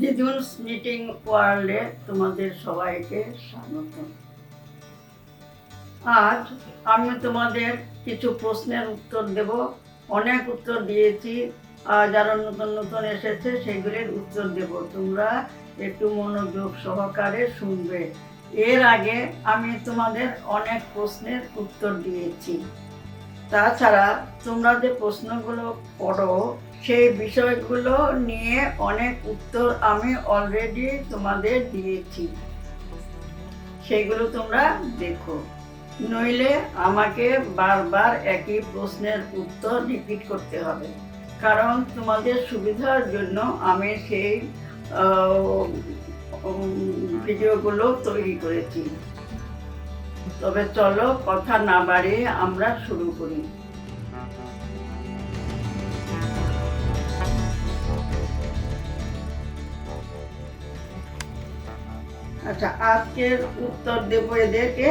দিদুনস meeting ওয়ার্ল্ডে তোমাদের সবাইকে স্বাগত। আজ আমি তোমাদের কিছু প্রশ্নের উত্তর দেব। অনেক উত্তর দিয়েছি আর যারা নতুন নতুন এসেছে, সেগুলির উত্তর দেব। তোমরা একটু মনোযোগ সহকারে শুনবে। এর আগে আমি তোমাদের অনেক প্রশ্নের উত্তর দিয়েছি। তাছাড়া তোমরা যে প্রশ্নগুলো পড়ো সেই বিষয়গুলো নিয়ে অনেক উত্তর আমি অলরেডি তোমাদের দিয়েছি। সেগুলো তোমরা দেখো। নইলে আমাকে বারবার একই প্রশ্নের উত্তর রিপিট করতে হবে। কারণ তোমাদের সুবিধার জন্য আমি সেই ভিডিওগুলো তৈরি করেছি। তবে চলো কথা না বাড়িয়ে আমরা শুরু করি। আচ্ছা আজকের উত্তর দেব এদেরকে।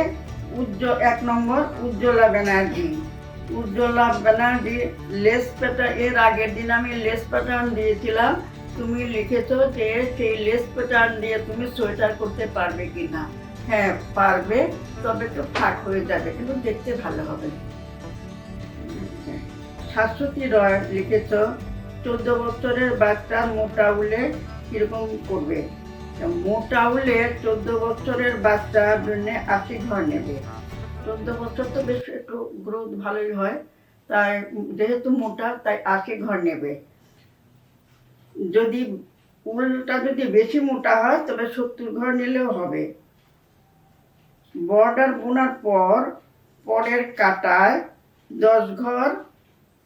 উজ্জ্বল, এক নম্বর, উজ্জ্বলা ব্যানার্জি। উজ্জ্বলা ব্যানার্জি, লেস প্যাটার্ন এর আগের দিন আমি লেস প্যাটার্ন দিয়েছিলাম। তুমি লিখেছো যে সেই লেস প্যাটার্ন দিয়ে তুমি সোয়েটার করতে পারবে কি না হ্যাঁ পারবে, তবে তো ফাঁক হয়ে যাবে, কিন্তু দেখতে ভালো হবে। শাশ্বতী রয় লিখেছ, চোদ্দ বছরের বাচ্চা মোটা উলে কীরকম করবে? মোটা উলে চোদ্দ বছরের বাচ্চার জন্য আশি ঘর নেবে। চোদ্দ বছর তো বেশ একটু গ্রোথ ভালোই হয়, তাই যেহেতু মোটা, তাই আশি ঘর নেবে। যদি উলটা যদি বেশি মোটা হয় তবে সত্তর ঘর নিলেও হবে। বর্ডার বোনার পর পরের কাটায় দশ ঘর,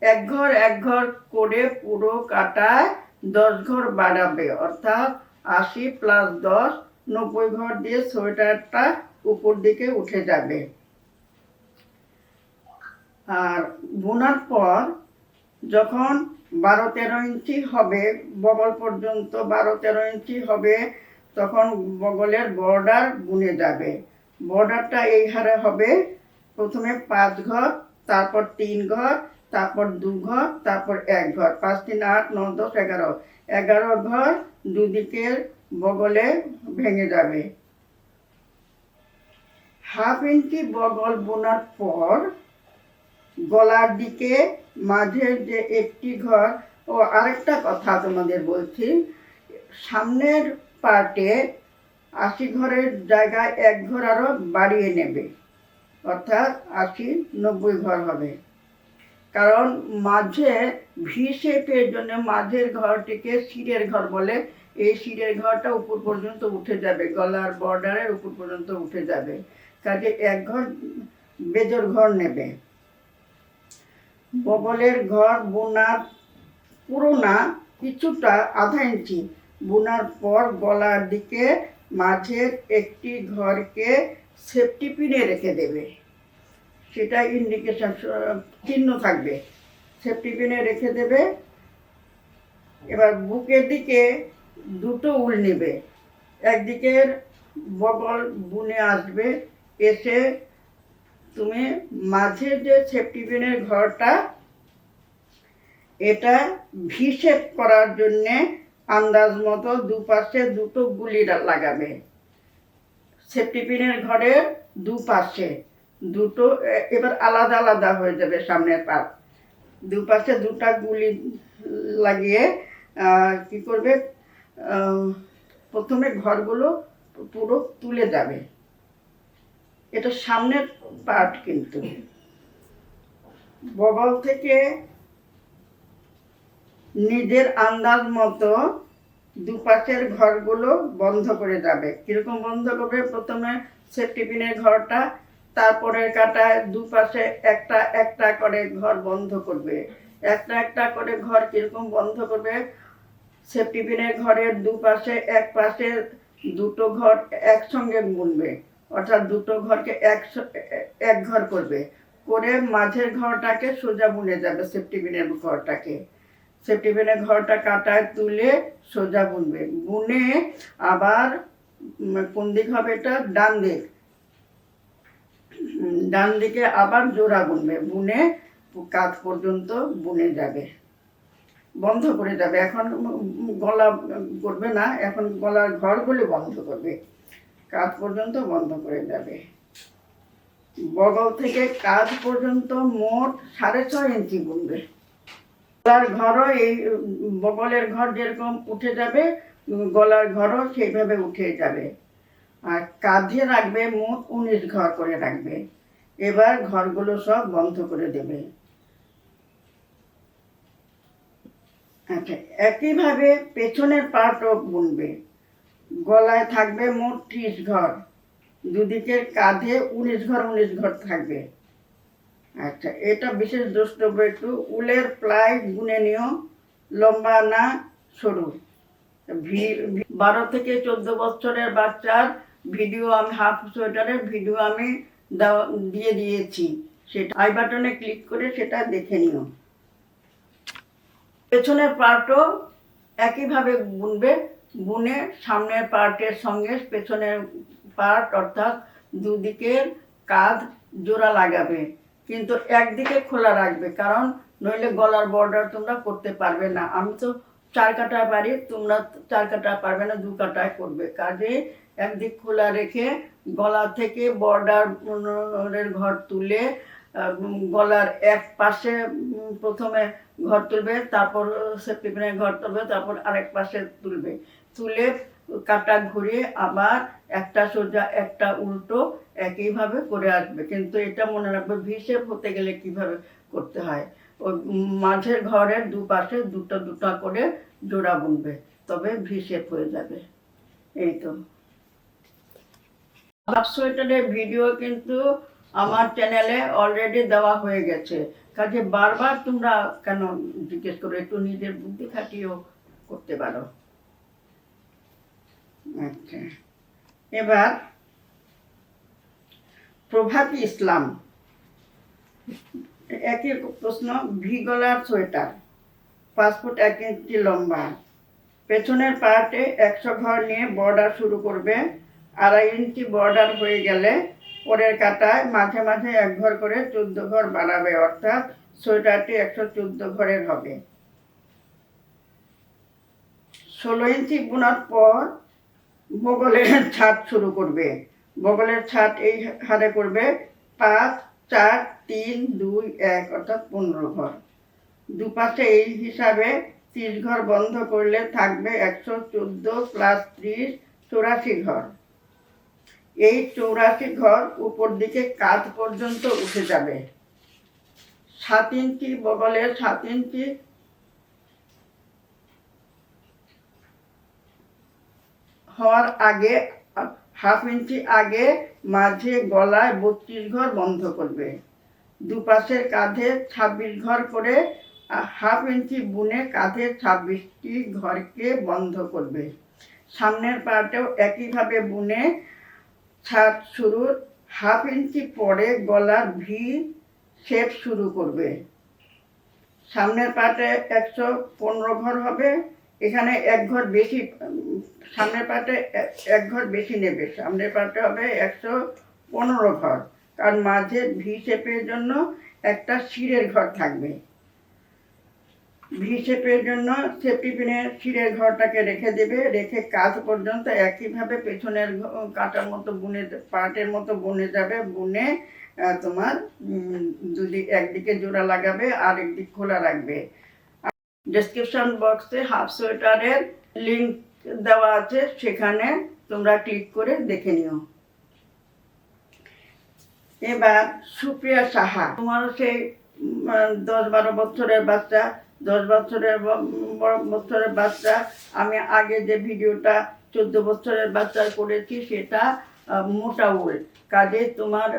এক ঘর এক ঘর করে পুরো কাটায় দশ ঘর বাড়াবে। অর্থাৎ আশি প্লাস দশ, নব্বই ঘর দিয়ে সোয়েটারটা উপর দিকে উঠে যাবে। আর বোনার পর যখন বারো তেরো ইঞ্চি হবে, বগল পর্যন্ত বারো তেরো ইঞ্চি হবে, তখন বগলের বর্ডার বুনে যাবে। বর্ডারটা এই হারে হবে, প্রথমে পাঁচ ঘর, তারপর তিন ঘর, তারপর দু ঘর, তারপর এক ঘর। পাঁচ, তিন, আট ন দশ, এগারো। এগারো ঘর দুদিকের বগলে ভেঙে যাবে। হাফ ইঞ্চি বগল বোনার পর গলার দিকে মাঝের যে একটি ঘর ও আরেকটা কথা তোমাদের বলছি, সামনের পার্টে আশি ঘরের জায়গায় এক ঘর আরও বাড়িয়ে নেবে, অর্থাৎ আশি নব্বই ঘর হবে। কারণ মাঝে ভি শেপের জন্য মাঝের ঘরটিকে শিরের ঘর বলে। এই শিরের ঘরটা উপর পর্যন্ত উঠে যাবে, গলার বর্ডারের উপর পর্যন্ত উঠে যাবে। কাজে এক ঘর বেজর ঘর নেবে। বগলের ঘর বোনার পুরো না, কিছুটা আধা ইঞ্চি। বোনার পর গলার দিকে মাঝের একটি ঘরকে সেফটি পিনে রেখে দেবে। সেটা ইন্ডিকেশন চিহ্ন থাকবে। সেফটি পিনে রেখে দেবে। এবার বুকের দিকে দুটো উল নেবে। একদিকের বগল বুনে আসবে। এসে তুমি মাঝে যে সেফটি পিনের ঘরটা, এটা ভিসেপ করার জন্যে আন্দাজ মতো দুপাশে দুটো গুলি লাগাবে। সেফটি পিনের ঘরের দুপাশে। দুটো এবার আলাদা আলাদা হয়ে যাবে সামনের পাট দুপাশে দুটা গুলি লাগিয়ে কি করবে প্রথমে ঘরগুলো পুরো তুলে যাবে। এটা সামনের পার্ট কিন্তু। বগল থেকে নিজের আন্দাজ মতো দুপাশের ঘরগুলো বন্ধ করে যাবে। কীরকম বন্ধ করবে? প্রথমে সেফটিপিনের ঘরটা তারপরের কাটায় দুপাশে একটা একটা করে ঘর বন্ধ করবে। একটা একটা করে ঘর কীরকম বন্ধ করবে? সেফটিপিনের ঘরের দুপাশে, এক পাশে দুটো ঘর একসঙ্গে বুনবে অর্থাৎ দুটো ঘরকে এক এক ঘর করবে। করে মাঝের ঘরটাকে সোজা বুনে যাবে সেফটিপিনের ঘরটাকে। সেফটিপিনের ঘরটা কাটায় তুলে সোজা বুনবে বুনে আবার কোন দিক হবে এটা? ডান দিক। ডান দিকে আবার জোড়া বুনবে। বুনে কাজ পর্যন্ত বুনে যাবে। বন্ধ করে যাবে। এখন গলা করবে না, এখন গলার ঘরগুলি বন্ধ করবে। কাজ পর্যন্ত বন্ধ করে যাবে। বগল থেকে কাজ পর্যন্ত মোট সাড়ে ছয় ইঞ্চি বুনবে। গলার ঘরও এই, বগলের ঘর যেরকম উঠে যাবে, গলার ঘরও সেইভাবে উঠে যাবে। আর কাঁধে রাখবে মোট উনিশ ঘর করে রাখবে। এবার ঘরগুলো সব বন্ধ করে দেবে। আচ্ছা একইভাবে পেছনের পার্টও বুনবে। গলায় থাকবে মোট ত্রিশ ঘর। দুদিকের কাঁধে উনিশ ঘর উনিশ ঘর থাকবে। আচ্ছা এটা বিশেষ দ্রষ্টব্য, একটু উলের প্লাই বুনে নিও, লম্বা না সরু। বারো থেকে চোদ্দ বছরের বাচ্চার ভিডিও আমি হাফ সোয়েটারের ভিডিও আমি দিয়ে দিয়েছি। সেটা আই বাটনে ক্লিক করে সেটা দেখে নিও। পেছনের পার্টও একইভাবে বুনবে। বুনে সামনের পার্টের সঙ্গে পেছনের পার্ট অর্থাৎ দুদিকের কাঁধ জোড়া লাগাবে। কিন্তু একদিকে খোলা রাখবে, কারণ নইলে গলার বর্ডার তোমরা করতে পারবে না। আমি তো চার কাটা পারি তোমরা চার কাটা পারবে না, দু কাটায় করবে। কাজে একদিক খোলা রেখে গলা থেকে বর্ডারের ঘর তুলে গলার এক পাশে প্রথমে ঘর তুলবে, তারপর সেফটি পিনের ঘর তুলবে, তারপর আরেক পাশে তুলবে। তুলে কাটা ঘুরিয়ে আবার একটা সোজা, একটা উল্টো একইভাবে করে আসবে। কিন্তু এটা মনে রাখবে ভি শেপ হতে গেলে কীভাবে করতে হয়? ওই মাঝের ঘরের দুপাশে দুটো দুটো করে জোড়া বুনবে, তবে ভি শেপ হয়ে যাবে। এই তো। হাফ সোয়েটারের ভিডিও কিন্তু আমার চ্যানেলে অলরেডি দেওয়া হয়ে গেছে। কাজে বারবার তোমরা কেন জিজ্ঞেস করো, একটু নিজের বুদ্ধি খাটিয়েও করতে পারো। আচ্ছা। এবার প্রভাতী ইসলাম। একই প্রশ্ন ভি গলার সোয়েটার। ফুট এক ইঞ্চি লম্বা। পেছনের পার্টে একশো ঘর নিয়ে বর্ডার শুরু করবে। আড়াই ইঞ্চি বর্ডার হয়ে গেলে পরের কাটায় মাঝে মাঝে এক ঘর করে চোদ্দ ঘর বাড়াবে অর্থাৎ সোয়েটারটি একশো চোদ্দ ঘরের হবে। ষোলো ইঞ্চি বোনার পর বগলের ছাদ শুরু করবে। বগলের ছাদ এই হারে করবে পাঁচ, চার, তিন, দুই, এক, অর্থাৎ পনেরো ঘর। দুপাশে এই হিসাবে ত্রিশ ঘর বন্ধ করলে থাকবে একশো চোদ্দ প্লাস ত্রিশ, চৌরাশি ঘর। এই চৌরাশি ঘর উপর দিকে কাঁধ পর্যন্ত উঠে যাবে। সাত ইঞ্চি বগলের সাত ইঞ্চি। হওয়ার আগে, হাফ ইঞ্চি আগে মাঝে গলায় বত্রিশ ঘর বন্ধ করবে। দুপাশের কাঁধে ছাব্বিশ ঘর করে, হাফ ইঞ্চি বুনে কাঁধে ছাব্বিশটি ঘরকে বন্ধ করবে। সামনের পার্টেও একইভাবে বুনে ছাদ শুরুর হাফ ইঞ্চি পরে গলার ভি শেপ শুরু করবে। সামনের পার্টে একশো পনেরো ঘর হবে, এখানে এক ঘর বেশি, সামনের পার্টে এক- ঘর বেশি নেবে, সামনের পার্টে হবে একশো পনেরো ঘর, কারণ মাঝে ভি শেপের জন্য একটা শিরের ঘর থাকবে। ভি জন্য সেফটি পিনের শিরের ঘরটাকে রেখে দেবে, রেখে কাজ পর্যন্ত একইভাবে পেছনের কাটার মতো বুনে পার্টের মতো বুনে যাবে, বুনে তোমার দুদিক, একদিকে জোড়া লাগাবে আর একদিক খোলা রাখবে। ডেসক্রিপশন বক্সে হাফ সোয়েটারের লিঙ্ক দেওয়া আছে, সেখানে তোমরা ক্লিক করে দেখে নিও। এবার সুপ্রিয়া সাহা, তোমারও সেই দশ বারো বছরের বাচ্চা। দশ বছরের বছরের বাচ্চা। আমি আগে যে ভিডিওটা চোদ্দ বছরের বাচ্চার করেছি, সেটা মোটা উল কাজে তোমার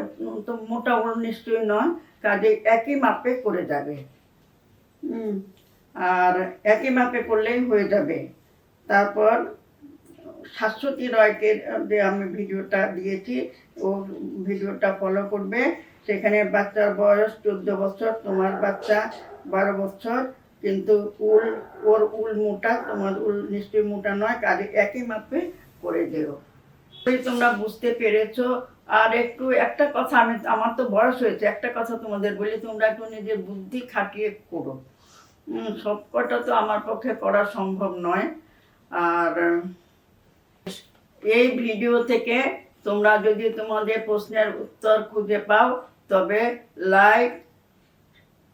তো মোটা উল নিশ্চয়ই নয়, কাজে একই মাপে করে যাবে। আর একই মাপে করলেই হয়ে যাবে। তারপর শাশ্বতী রয়কে যে আমি ভিডিওটা দিয়েছি, ও ভিডিওটা ফলো করবে। সেখানে বাচ্চার বয়স চোদ্দ বছর, তোমার বাচ্চা বারো বছর। কিন্তু উল ওর উল মোটা তোমার উল নিশ্চয়ই মোটা নয় কাজে একই মাপে করে দিও। তোমরা বুঝতে পেরেছ। আর একটু একটা কথা আমি আমার তো বয়স হয়েছে একটা কথা তোমাদের বলি তোমরা একটু নিজের বুদ্ধি খাটিয়ে করো। উম, সবকটা তো আমার পক্ষে করা সম্ভব নয়। আর এই ভিডিও থেকে তোমরা যদি তোমাদের প্রশ্নের উত্তর খুঁজে পাও তবে লাইক